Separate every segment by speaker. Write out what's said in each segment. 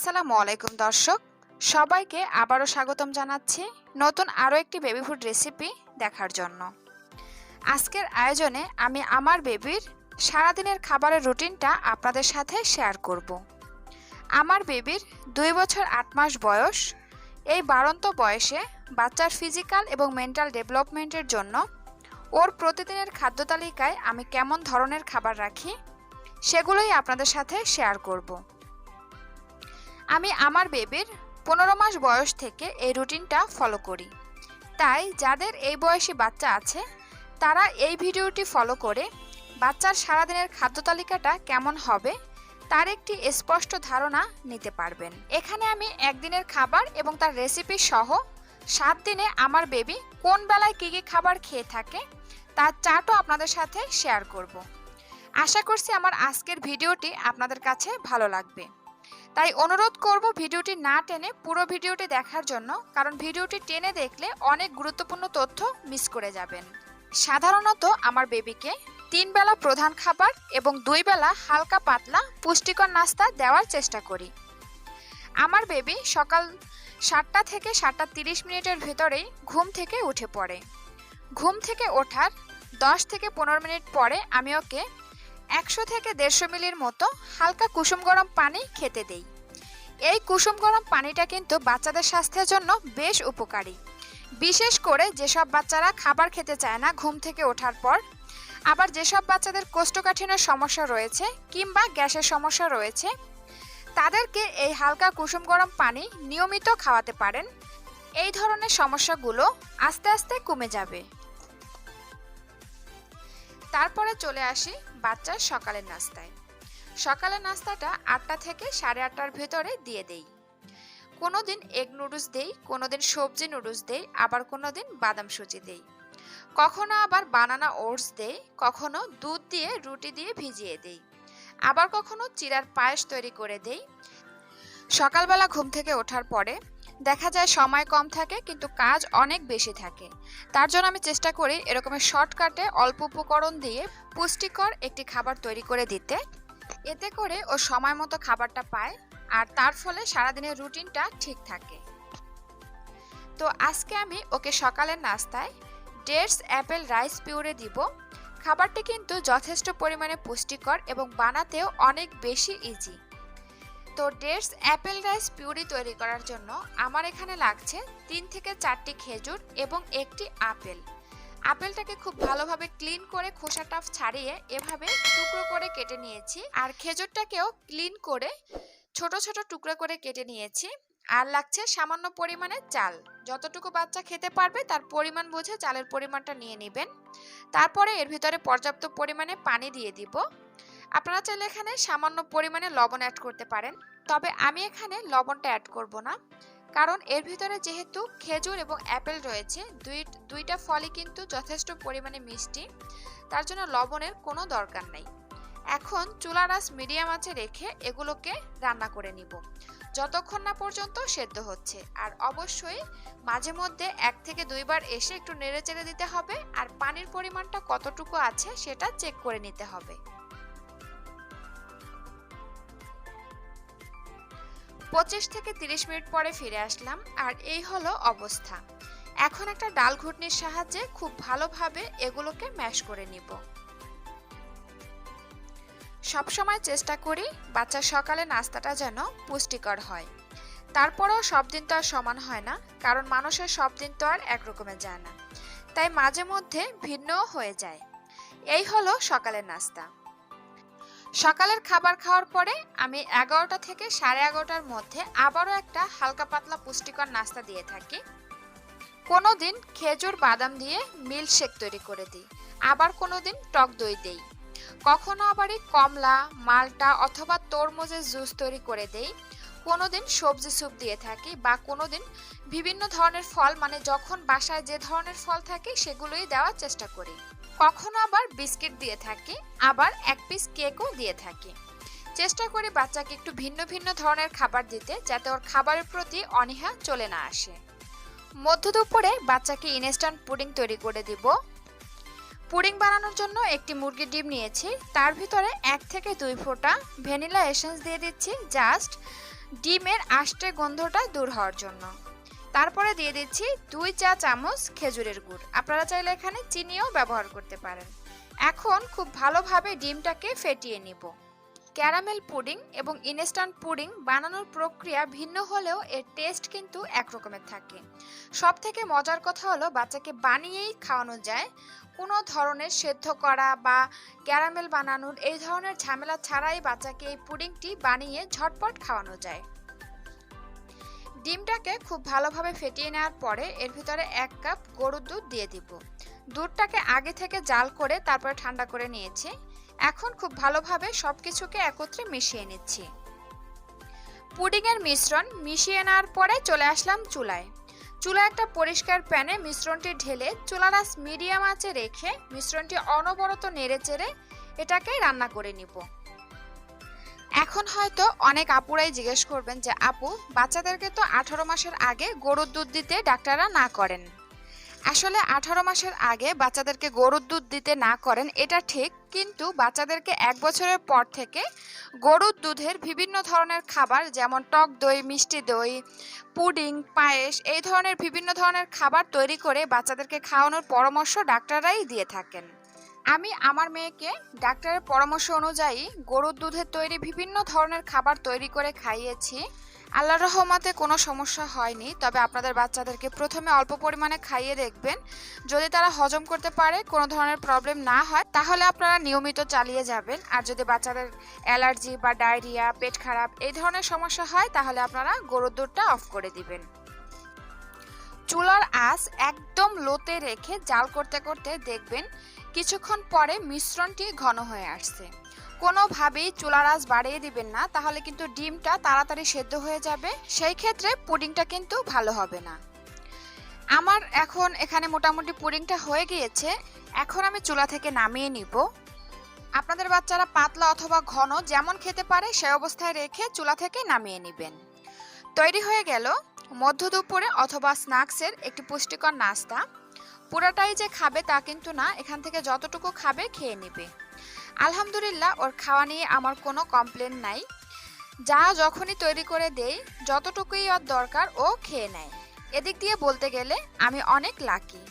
Speaker 1: আসসালামু আলাইকুম, দর্শক। সবাইকে আবারও স্বাগতম জানাচ্ছি নতুন আরও একটি বেবি ফুড রেসিপি দেখার জন্য। আজকের আয়োজনে আমি আমার বেবির সারাদিনের খাবারের রুটিনটা আপনাদের সাথে শেয়ার করব। আমার বেবির দুই বছর আট মাস বয়স। এই বাড়ন্ত বয়সে বাচ্চার ফিজিক্যাল এবং মেন্টাল ডেভেলপমেন্টের জন্য ওর প্রতিদিনের খাদ্য তালিকায় আমি কেমন ধরনের খাবার রাখি, সেগুলোই আপনাদের সাথে শেয়ার করব। আমি আমার বেবির পনেরো মাস বয়স থেকে এই রুটিনটা ফলো করি। তাই যাদের এই বয়সী বাচ্চা আছে, তারা এই ভিডিওটি ফলো করে বাচ্চার সারাদিনের খাদ্য তালিকাটা কেমন হবে তার একটি স্পষ্ট ধারণা নিতে পারবেন। এখানে আমি একদিনের খাবার এবং তার রেসিপি সহ সাত দিনে আমার বেবি কোন বেলায় কী কী খাবার খেয়ে থাকে তার চার্টও আপনাদের সাথে শেয়ার করব। আশা করছি আমার আজকের ভিডিওটি আপনাদের কাছে ভালো লাগবে। তাই অনুরোধ করব ভিডিওটি না টেনে পুরো ভিডিওটি দেখার জন্য, কারণ ভিডিওটি টেনে দেখলে অনেক গুরুত্বপূর্ণ তথ্য মিস করে যাবেন। সাধারণত আমার বেবিকে তিন বেলা প্রধান খাবার এবং দুই বেলা হালকা পাতলা পুষ্টিকর নাস্তা দেওয়ার চেষ্টা করি। আমার বেবি সকাল সাতটা থেকে সাতটা তিরিশ মিনিটের ভেতরেই ঘুম থেকে উঠে পড়ে। ঘুম থেকে ওঠার দশ থেকে পনেরো মিনিট পরে আমি ওকে একশো থেকে দেড়শো মিলির মতো হালকা কুসুম গরম পানি খেতে দেই। এই কুসুম গরম পানিটা কিন্তু বাচ্চাদের স্বাস্থ্যের জন্য বেশ উপকারী। বিশেষ করে যেসব বাচ্চারা খাবার খেতে চায় না ঘুম থেকে ওঠার পর, আবার যেসব বাচ্চাদের কোষ্ঠকাঠিন্যের সমস্যা রয়েছে কিংবা গ্যাসের সমস্যা রয়েছে, তাদেরকে এই হালকা কুসুম গরম পানি নিয়মিত খাওয়াতে পারেন। এই ধরনের সমস্যাগুলো আস্তে আস্তে কমে যাবে। তারপরে চলে আসি বাচ্চার সকালের নাস্তায়। সকালের নাস্তাটা আটটা থেকে সাড়ে আটটার ভেতরে দিয়ে দেই। কোনো দিন এগ নুডলস দেই কোনো দিন সবজি নুডলস দেই, আবার কোনো দিন বাদাম সুজি দেই। কখনো আবার বানানা ওটস দেই, কখনো দুধ দিয়ে রুটি দিয়ে ভিজিয়ে দেই। আবার কখনো চিরার পায়েস তৈরি করে দেই। সকালবেলা ঘুম থেকে ওঠার পরে দেখা যায় সময় কম থাকে, কিন্তু কাজ অনেক বেশি থাকে। তার জন্য আমি চেষ্টা করি এরকমের শর্টকাটে অল্প উপকরণ দিয়ে পুষ্টিকর একটি খাবার তৈরি করে দিতে। এতে করে ও সময় মতো খাবারটা পায় আর তার ফলে সারাদিনের রুটিনটা ঠিক থাকে। তো আজকে আমি ওকে সকালের নাস্তায় ডেটস অ্যাপেল রাইস পিউরে দিব। খাবারটি কিন্তু যথেষ্ট পরিমাণে পুষ্টিকর এবং বানাতেও অনেক বেশি ইজি তো ডেটস অ্যাপেল রাইস পিউরি তৈরি করার জন্য আমার এখানে লাগছে তিন থেকে চারটি খেজুর এবং একটি আপেল। আপেলটাকে খুব ভালোভাবে ক্লিন করে খোসাটা ছাড়িয়ে এভাবে টুকরো করে কেটে নিয়েছি। আর খেজুরটাকেও ক্লিন করে ছোট ছোট টুকরো করে কেটে নিয়েছি। আর লাগছে সামান্য পরিমাণে চাল। যতটুকু বাচ্চা খেতে পারবে তার পরিমাণ বুঝে চালের পরিমাণটা নিয়ে নেবেন। তারপরে এর ভিতরে পর্যাপ্ত পরিমাণে পানি দিয়ে দিব। আপনারা চাইলে এখানে সামান্য পরিমাণে লবণ অ্যাড করতে পারেন, তবে আমি এখানে লবণটা অ্যাড করব না। কারণ এর ভিতরে যেহেতু খেজুর এবং অ্যাপেল রয়েছে, দুই, দুইটা ফলই কিন্তু যথেষ্ট পরিমাণে মিষ্টি, তার জন্য লবণের কোনো দরকার নেই। এখন চুলার আঁচ মিডিয়াম আঁচে রেখে এগুলোকে রান্না করে নিব। যতক্ষণ না পর্যন্ত সেদ্ধ হচ্ছে, আর অবশ্যই মাঝে মধ্যে এক থেকে দুইবার এসে একটু নেড়ে চেড়ে দিতে হবে, আর পানির পরিমাণটা কতটুকু আছে সেটা চেক করে নিতে হবে। পঁচিশ থেকে তিরিশ মিনিট পরে ফিরে আসলাম, আর এই হলো অবস্থা। এখন একটা ডাল ঘুটনির সাহায্যে খুব ভালোভাবে এগুলোকে ম্যাশ করে নিব। সবসময় চেষ্টা করি বাচ্চার সকালে নাস্তাটা যেন পুষ্টিকর হয়। তারপরেও সব দিন তো আর সমান হয় না, কারণ মানুষের সব দিন তো আর একরকমের যায় না। তাই মাঝে মধ্যে ভিন্নও হয়ে যায়। এই হলো সকালের নাস্তা। সকালের খাবার খাওয়ার পরে আমি এগারোটা থেকে সাড়ে এগারোটার মধ্যে আবারও একটা হালকা পাতলা পুষ্টিকর নাস্তা দিয়ে থাকি। কোনো দিন খেজুর বাদাম দিয়ে মিল্কশেক তৈরি করে দিই, আবার কোনো দিন টক দই দেই। কখনো আবারই কমলা, মালটা অথবা তরমুজের জুস তৈরি করে দেই। কোনো দিন সবজি স্যুপ দিয়ে থাকি বা কোনো দিন বিভিন্ন ধরনের ফল মানে যখন বাসায় যে ধরনের ফল থাকে সেগুলোই দেওয়ার চেষ্টা করি। কখনো আবার বিস্কিট দিয়ে থাকি, আবার এক পিস কেকও দিয়ে থাকি। চেষ্টা করি বাচ্চাকে একটু ভিন্ন ভিন্ন ধরনের খাবার দিতে, যাতে ওর খাবারের প্রতি অনীহা চলে না আসে। মধ্য দুপুরে বাচ্চাকে ইনস্ট্যান্ট পুডিং তৈরি করে দিব। পুডিং বানানোর জন্য একটি মুরগির ডিম নিয়েছি। তার ভিতরে এক থেকে দুই ফোঁটা ভ্যানিলা এসেন্স দিয়ে দিচ্ছি জাস্ট ডিমের আষ্টে গন্ধটা দূর হওয়ার জন্য। তারপরে দিয়ে দিচ্ছি দুই চা চামচ খেজুরের গুড়। আপনারা চাইলে এখানে চিনিও ব্যবহার করতে পারেন। এখন খুব ভালোভাবে ডিমটাকে ফেটিয়ে নিব। ক্যারামেল পুডিং এবং ইনস্ট্যান্ট পুডিং বানানোর প্রক্রিয়া ভিন্ন হলেও এর টেস্ট কিন্তু একরকমের থাকে। সব থেকে মজার কথা হলো, বাচ্চাকে বানিয়েই খাওয়ানো যায়। কোনো ধরনের সেদ্ধ করা বা ক্যারামেল বানানোর এই ধরনের ঝামেলা ছাড়াই বাচ্চাকে এই পুডিংটি বানিয়ে ঝটপট খাওয়ানো যায়। ডিমটাকে খুব ভালোভাবে ফেটিয়ে নেওয়ার পরে এর ভিতরে এক কাপ গরুর দুধ দিয়ে দিব। দুধটাকে আগে থেকে জাল করে তারপরে ঠান্ডা করে নিয়েছি। এখন খুব ভালোভাবে সব কিছুকে একত্রে মিশিয়ে নিচ্ছি। পুডিংয়ের মিশ্রণ মিশিয়ে নেওয়ার পরে চলে আসলাম চুলায়। চুলা একটা পরিষ্কার প্যানে মিশ্রণটি ঢেলে চুলার আঁচ মিডিয়াম আঁচে রেখে মিশ্রণটি অনবরত নেড়ে চেড়ে এটাকে রান্না করে নিব। এখন হয়তো অনেক আপুরাই জিজ্ঞেস করবেন যে, আপু, বাচ্চাদেরকে তো আঠারো মাসের আগে গরুর দুধ দিতে ডাক্তাররা না করেন। আসলে আঠারো মাসের আগে বাচ্চাদেরকে গরুর দুধ দিতে না করেন, এটা ঠিক, কিন্তু বাচ্চাদেরকে এক বছরের পর থেকে গরুর দুধের বিভিন্ন ধরনের খাবার, যেমন টক দই, মিষ্টি দই, পুডিং, পায়েস, এই ধরনের বিভিন্ন ধরনের খাবার তৈরি করে বাচ্চাদেরকে খাওয়ানোর পরামর্শ ডাক্তাররাই দিয়ে থাকেন। আমি আমার মেয়েকে ডাক্তারের পরামর্শ অনুযায়ী গরুর দুধের তৈরি বিভিন্ন ধরনের খাবার তৈরি করে খাইয়েছি। আল্লাহর রহমাতে কোনো সমস্যা হয়নি, তবে আপনাদের বাচ্চাদেরকে প্রথমে অল্প পরিমাণে খাইয়ে দেখবেন। যদি তারা হজম করতে পারে, কোনো ধরনের প্রবলেম না হয়, তাহলে আপনারা নিয়মিত চালিয়ে যাবেন। আর যদি বাচ্চাদের অ্যালার্জি বা ডায়রিয়া, পেট খারাপ এই ধরনের সমস্যা হয়, তাহলে আপনারা গরুর দুধটা অফ করে দিবেন। চুলার আঁচ একদম লোতে রেখে জাল করতে করতে দেখবেন কিছুক্ষণ পরে মিশ্রণটি ঘন হয়ে আসছে। কোনোভাবেই চুলার আঁচ বাড়িয়ে দিবেন না, তাহলে কিন্তু ডিমটা তাড়াতাড়ি সেদ্ধ হয়ে যাবে। সেই ক্ষেত্রে পুডিংটা কিন্তু ভালো হবে না। আমার এখন এখানে মোটামুটি পুডিংটা হয়ে গিয়েছে। এখন আমি চুলা থেকে নামিয়ে নিব। আপনাদের বাচ্চারা পাতলা অথবা ঘন যেমন খেতে পারে, সে অবস্থায় রেখে চুলা থেকে নামিয়ে নেবেন। তৈরি হয়ে গেল মধ্য দুপুরে অথবা স্ন্যাক্সের একটি পুষ্টিকর নাস্তা। পুরাটাই যে খাবে তা কিন্তু না, এখান থেকে যতটুকু খাবে খেয়ে নেবে। আলহামদুলিল্লাহ, ওর খাওয়া নিয়ে আমার কোনো কমপ্লেন নাই। যা যখনই তৈরি করে দেই, যতটুকুই ওর দরকার, ও খেয়ে নেয়। এদিক দিয়ে বলতে গেলে, আমি অনেক লাকি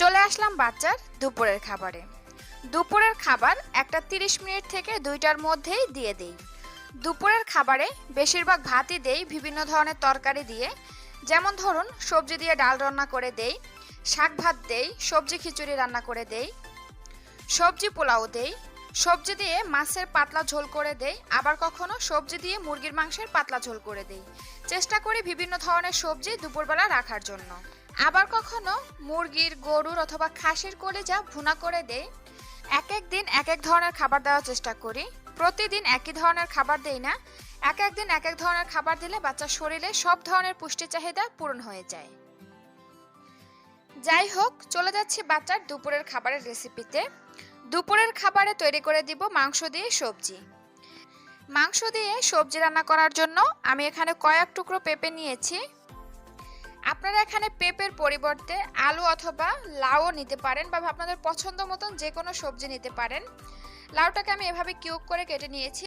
Speaker 1: চলে আসলাম বাচ্চার দুপুরের খাবারে। দুপুরের খাবার একটা তিরিশ মিনিট থেকে দুইটার মধ্যেই দিয়ে দেই। দুপুরের খাবারে বেশিরভাগ ভাতই দেই, বিভিন্ন ধরনের তরকারি দিয়ে। যেমন ধরুন, সবজি দিয়ে ডাল রান্না করে দেই শাক ভাত দেই, সবজি খিচুড়ি রান্না করে দেই, সবজি পোলাও দেই, সবজি দিয়ে মাছের পাতলা ঝোল করে দেই, আবার কখনো সবজি দিয়ে মুরগির মাংসের পাতলা ঝোল করে দেই। চেষ্টা করি বিভিন্ন ধরনের সবজি দুপুরবেলা রাখার জন্য। আবার কখনো মুরগির, গরুর অথবা খাসির কলিজা ভুনা করে দেই। এক এক দিন এক এক ধরনের খাবার দেওয়ার চেষ্টা করি। প্রতিদিন একই ধরনের খাবার দেই না। এক এক দিন এক এক ধরনের খাবার দিলে বাচ্চার শরীরে সব ধরনের পুষ্টি চাহিদা পূরণ হয়ে যায়। যাই হোক চলে যাচ্ছি বাচ্চার দুপুরের খাবারের রেসিপিতে দুপুরের খাবারে তৈরি করে দিব মাংস দিয়ে সবজি। মাংস দিয়ে সবজি রান্না করার জন্য আমি এখানে কয়েক টুকরো পেঁপে নিয়েছি। আপনারা এখানে পেঁপের পরিবর্তে আলু অথবা লাউও নিতে পারেন বা আপনাদের পছন্দ মতন যে কোনো সবজি নিতে পারেন। লাউটাকে আমি এভাবে কিউব করে কেটে নিয়েছি।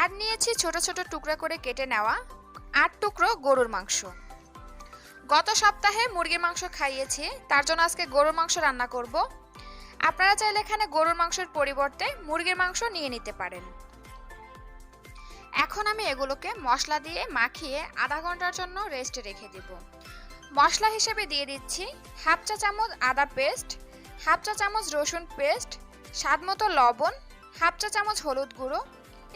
Speaker 1: আর নিয়েছি ছোট ছোট টুকরা করে কেটে নেওয়া আট টুকরো গরুর মাংস। গত সপ্তাহে মুরগির মাংস খাইয়েছি, তার জন্য আজকে গরুর মাংস রান্না করব। আপনারা চাইলে এখানে গরুর মাংসের পরিবর্তে মুরগির মাংস নিয়ে নিতে পারেন। এখন আমি এগুলোকে মশলা দিয়ে মাখিয়ে আধা ঘণ্টার জন্য রেস্টে রেখে দেব। মশলা হিসেবে দিয়ে দিচ্ছি হাফ চা চামচ আদা পেস্ট হাফ চা চামচ রসুন পেস্ট স্বাদ মতো লবণ, হাফ চা চামচ হলুদ গুঁড়ো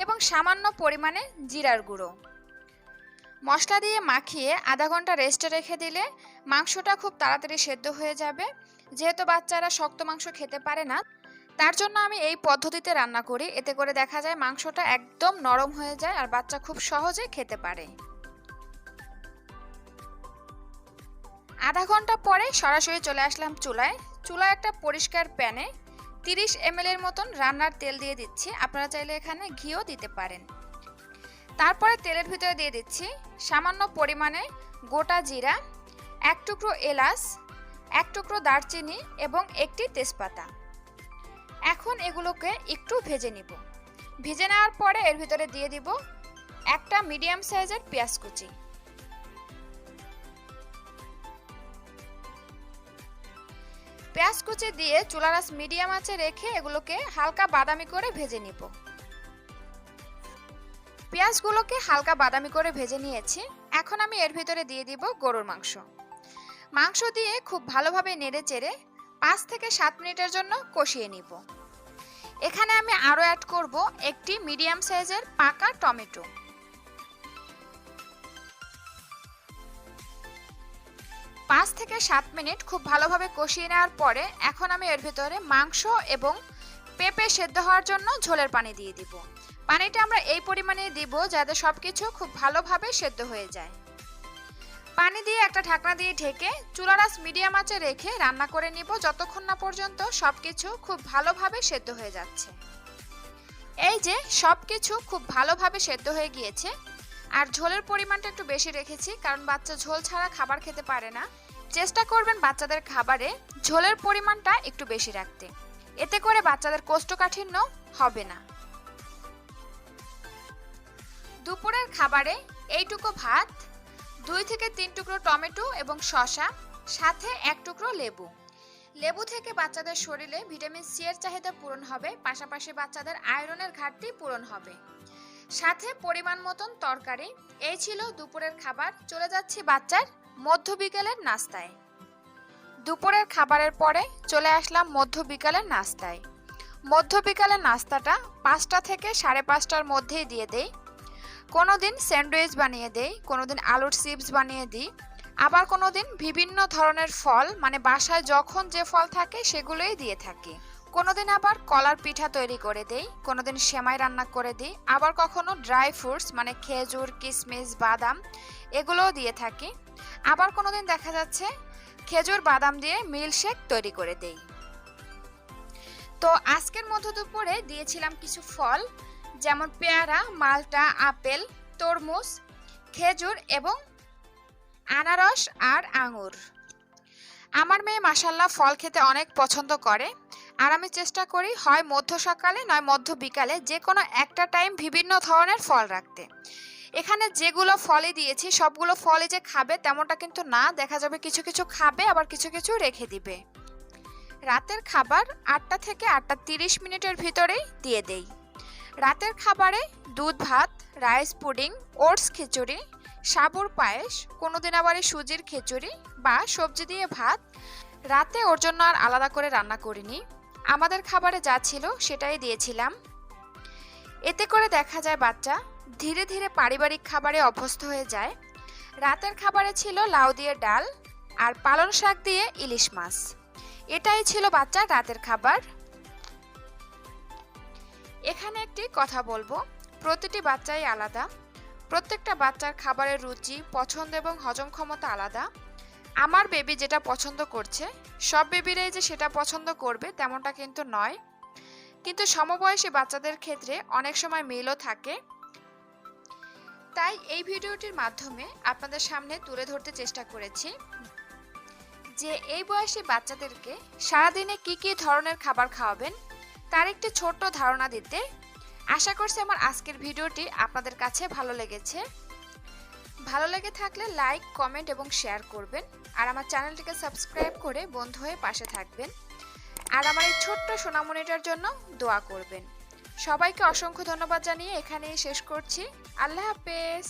Speaker 1: এবং সামান্য পরিমাণে জিরার গুঁড়ো। মশলা দিয়ে মাখিয়ে আধা ঘণ্টা রেস্টে রেখে দিলে মাংসটা খুব তাড়াতাড়ি সেদ্ধ হয়ে যাবে। যেহেতু বাচ্চারা শক্ত মাংস খেতে পারে না, তার জন্য আমি এই পদ্ধতিতে রান্না করি। এতে করে দেখা যায় মাংসটা একদম নরম হয়ে যায় আর বাচ্চা খুব সহজে খেতে পারে। আধা ঘণ্টা পরে সরাসরি চলে আসলাম চুলায়। চুলায় একটা পরিষ্কার প্যানে তিরিশ এম এর মতন রান্নার তেল দিয়ে দিচ্ছি। আপনারা চাইলে এখানে ঘিও দিতে পারেন। তারপরে তেলের ভিতরে দিয়ে দিচ্ছি সামান্য পরিমাণে গোটা জিরা, এক টুকরো এলাচ, এক টুকরো দারচিনি এবং একটি তেজপাতা। এখন এগুলোকে একটু ভেজে নিব। ভেজে নেওয়ার পরে এর ভিতরে দিয়ে দিব একটা মিডিয়াম সাইজের পেঁয়াজ কুচি। পেঁয়াজ কুচি দিয়ে চুলার আঁচ মিডিয়াম আঁচে রেখে এগুলোকে হালকা বাদামি করে ভেজে নিব। পেঁয়াজগুলোকে হালকা বাদামি করে ভেজে নিয়েছি। এখন আমি এর ভিতরে দিয়ে দিব গরুর মাংস। মাংস দিয়ে খুব ভালোভাবে নেড়ে চেড়ে পাঁচ থেকে সাত মিনিটের জন্য কষিয়ে নিব। এখানে আমি আরও অ্যাড করব একটি মিডিয়াম সাইজের পাকা টমেটো। পাঁচ থেকে সাত মিনিট খুব ভালোভাবে কষিয়ে নেওয়ার পরে এখন আমি এর ভিতরে মাংস এবং পেঁপে সেদ্ধ হওয়ার জন্য ঝোলের পানি দিয়ে দিব। পানিটা আমরা এই পরিমাণে দিব যাতে সব কিছু খুব ভালোভাবে সেদ্ধ হয়ে যায়। পানি দিয়ে একটা ঢাকনা দিয়ে ঢেকে চুলার আঁচ মিডিয়াম আঁচে রেখে রান্না করে নিব যতক্ষণ না পর্যন্ত সব কিছু খুব ভালোভাবে সেদ্ধ হয়ে যাচ্ছে। এই যে সব কিছু খুব ভালোভাবে সেদ্ধ হয়ে গিয়েছে আর ঝোলের পরিমাণটা একটু বেশি রেখেছি কারণ বাচ্চা ঝোল ছাড়া খাবার খেতে পারে না। চেষ্টা করবেন বাচ্চাদের খাবারে ঝোলের পরিমাণটা একটু বেশি রাখতে। এতে করে বাচ্চাদের কোষ্ঠকাঠিন্য হবে না। দুপুরের খাবারে এইটুকু ভাত, দুই থেকে তিন টুকরো টমেটো এবং শসা, সাথে এক টুকরো লেবু। লেবু থেকে বাচ্চাদের শরীরে ভিটামিন সি এর চাহিদা পূরণ হবে, পাশাপাশি বাচ্চাদের আয়রনের ঘাটতি পূরণ হবে। সাথে পরিমাণ মতন তরকারি, এই ছিল দুপুরের খাবার। চলে যাচ্ছি বাচ্চার মধ্য বিকেলের নাস্তায়। দুপুরের খাবারের পরে চলে আসলাম মধ্য বিকালের নাস্তায়। মধ্য বিকালের নাস্তাটা পাঁচটা থেকে সাড়ে পাঁচটার মধ্যেই দিয়ে দেই। কোনো দিন স্যান্ডউইচ বানিয়ে দেই কোনো দিন আলুর চিপস বানিয়ে দিই। আবার কোনো দিন বিভিন্ন ধরনের ফল মানে বাসায় যখন যে ফল থাকে সেগুলোই দিয়ে থাকি। কোনোদিন আবার কলার পিঠা তৈরি করে দেই, কোনোদিন সেমাই রান্না করে দিই। আবার কখনো ড্রাই ফ্রুটস মানে খেজুর কিশমিশ বাদাম, এগুলোও দিয়ে থাকি। আবার কোনোদিন দেখা যাচ্ছে খেজুর বাদাম দিয়ে মিল্কশেক তৈরি করে দেই। তো আজকের মধ্য দুপুরে দিয়েছিলাম কিছু ফল। যেমন পেয়ারা, মালটা, আপেল, তরমুজ, খেজুর এবং আনারস আর আঙুর। আমার মেয়ে মাসাল্লাহ ফল খেতে অনেক পছন্দ করে। আর আমি চেষ্টা করি হয় মধ্য সকালে নয় মধ্য বিকালে যে কোনো একটা টাইম বিভিন্ন ধরনের ফল রাখতে। এখানে যেগুলো ফলই দিয়েছি, সবগুলো ফলই যে খাবে তেমনটা কিন্তু না। দেখা যাবে কিছু কিছু খাবে, আবার কিছু কিছু রেখে দিবে। রাতের খাবার আটটা থেকে আটটা তিরিশ মিনিটের ভিতরেই দিয়ে দেই। রাতের খাবারে দুধ, ভাত, রাইস পুডিং, ওটস খিচুড়ি, সাবুর পায়েস, কোনোদিন আবার সুজির খিচুড়ি বা সবজি দিয়ে ভাত। রাতে ওর জন্য আর আলাদা করে রান্না করিনি। আমাদের খাবারে যা ছিল সেটাই দিয়েছিলাম। এতে করে দেখা যায় বাচ্চা ধীরে ধীরে পারিবারিক খাবারে অভ্যস্ত হয়ে যায়। রাতের খাবারে ছিল লাউ দিয়ে ডাল আর পালং শাক দিয়ে ইলিশ মাছ। এটাই ছিল বাচ্চার রাতের খাবার। এখানে একটি কথা বলব। প্রতিটি বাচ্চাই আলাদা। প্রত্যেকটা বাচ্চার খাবারের রুচি, পছন্দ এবং হজম ক্ষমতা আলাদা। আমার বেবি যেটা পছন্দ করছে, সব বেবিরাই যে সেটা পছন্দ করবে তেমনটা কিন্তু নয়। কিন্তু সমবয়সী বাচ্চাদের ক্ষেত্রে অনেক সময় মিলও থাকে। তাই এই ভিডিওটির মাধ্যমে আপনাদের সামনে তুলে ধরতে চেষ্টা করেছি যে এই বয়সী বাচ্চাদেরকে সারাদিনে কি কি ধরনের খাবার খাওয়াবেন তার একটি ছোট্ট ধারণা দিতে আশা করছি আমার আজকের ভিডিওটি আপনাদের কাছে ভালো লেগেছে। ভালো লেগে থাকলে লাইক, কমেন্ট এবং শেয়ার করবেন আর আমার চ্যানেলটিকে সাবস্ক্রাইব করে বন্ধু হয়ে পাশে থাকবেন। আর আমার এই ছোট্ট সোনামণিটার জন্য দোয়া করবেন। সবাইকে অসংখ্য ধন্যবাদ জানিয়ে এখানেই শেষ করছি। আল্লাহ হাফেজ।